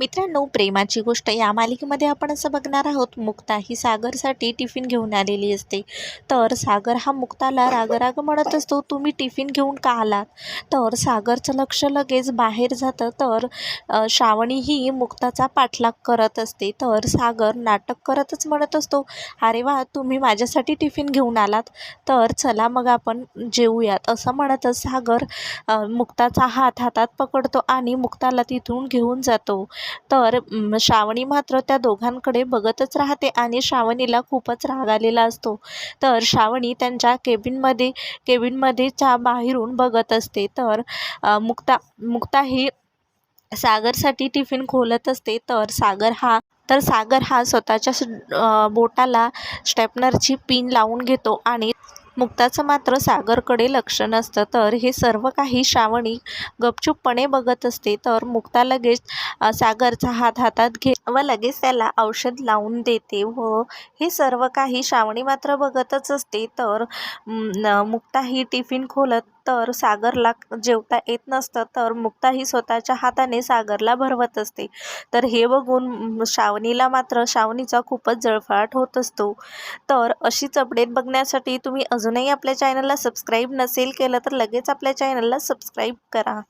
मित्रांनो प्रेमाची गोष्ट या मालिकेमध्ये आपण असं बघणार आहोत मुक्ता ही सागरसाठी टिफिन घेऊन आलेली असते. तर सागर हा मुक्ताला राग म्हणत असतो तुम्ही टिफिन घेऊन का आलात? तर सागरचं लक्ष लगेच बाहेर जातं. तर श्रावणी ही मुक्ताचा पाठलाग करत असते. तर सागर नाटक करतच म्हणत असतो अरे वा तुम्ही माझ्यासाठी टिफिन घेऊन आलात. तर चला मग आपण जेवूयात असं म्हणतच सागर मुक्ताचा हात हातात पकडतो आणि मुक्ताला तिथून घेऊन जातो. तर श्रावणी मात्र त्या दोघांकडे बघतच राहते आणि श्रावणीला खूपच राग आलेला असतो. तर श्रावणी त्यांच्या केबिनमध्ये केबिनमध्येच्या बाहेरून बघत असते. तर मुक्ता मुक्ता ही सागरसाठी टिफिन खोलत असते. तर सागर हा तर सागर हा स्वतःच्या बोटाला स्टेपनरची पिन लावून घेतो आणि मुक्ताचं मात्र सागरकडे लक्ष नसतं. तर हे सर्व काही श्रावणी गपचूपपणे बघत असते. तर मुक्ता लगेच सागरचा हात हातात घे व लगेच त्याला औषध लावून देते व हे सर्व काही श्रावणी मात्र बघतच असते. तर मुक्ता ही टिफिन खोलत तर सागरला जेवता येत नसतं. तर मुक्ता ही स्वतःच्या हाताने सागरला भरवत असते. तर हे बघून श्रावणीला मात्र श्रावणीचा खूपच जळफळाट होत असतो. तर अशी अपडेट बघण्यासाठी तुम्ही अजूनही आपल्या चॅनलला सबस्क्राईब नसेल केलं तर लगेच आपल्या चॅनलला सबस्क्राईब करा.